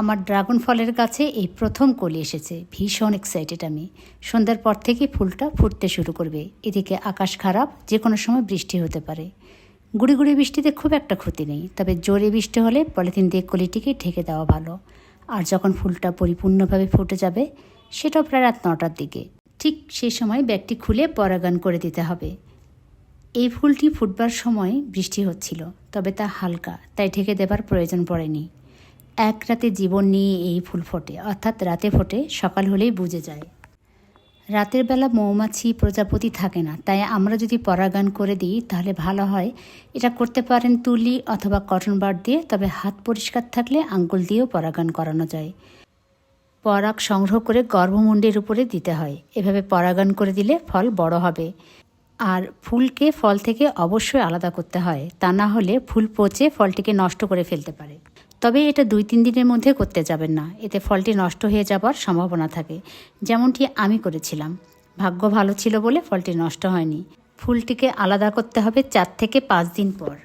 আমার ড্রাগন ফলের গাছে এই প্রথম কলি এসেছে। ভীষণ এক্সাইটেড আমি। সন্ধ্যার পর থেকে ফুলটা ফুটতে শুরু করবে। এদিকে আকাশ খারাপ যে কোনো সময় বৃষ্টি হতে পারে। গুড়ি গুড়ি বৃষ্টিতে খুব একটা ক্ষতি নেই, তবে জোরে বৃষ্টি হলে পলিথিন দিয়ে কলিটিকে ঢেকে দেওয়া ভালো। আর যখন ফুলটা পরিপূর্ণভাবে ফুটে যাবে, সেটাও প্রায় রাত নটার দিকে। ঠিক সেই সময় ব্যাগটি খুলে পরাগান করে দিতে হবে। এই ফুলটি ফুটবার সময় বৃষ্টি হচ্ছিল, তবে তা হালকা, তাই ঢেকে দেবার প্রয়োজন পড়েনি। এক রাতে জীবন নিয়ে এই ফুল ফোটে, অর্থাৎ রাতে ফোটে, সকাল হলেই বুঝে যায়। রাতের বেলা মৌমাছি প্রজাপতি থাকে না, তাই আমরা যদি পরাগান করে দিই, তাহলে ভালো হয়। এটা করতে পারেন তুলি অথবা কটন বার দিয়ে, তবে হাত পরিষ্কার থাকলে আঙ্গুল দিয়েও পরাগান করানো যায়। পরাগ সংগ্রহ করে গর্ভমুণ্ডের উপরে দিতে হয়। এভাবে পরাগান করে দিলে ফল বড় হবে। আর ফুলকে ফল থেকে অবশ্যই আলাদা করতে হয়, তা না হলে ফুল পচে ফলটিকে নষ্ট করে ফেলতে পারে। তবে এটা দুই, তিন দিনের মধ্যে করতে যাবেন না। এতে ফলটি নষ্ট হয়ে যাবার সম্ভাবনা থাকে। যেমনটি আমি করেছিলাম। ভাগ্য ভালো ছিল বলে ফলটি নষ্ট হয়নি। ফুলটিকে আলাদা করতে হবে চার থেকে পাঁচ দিন পর।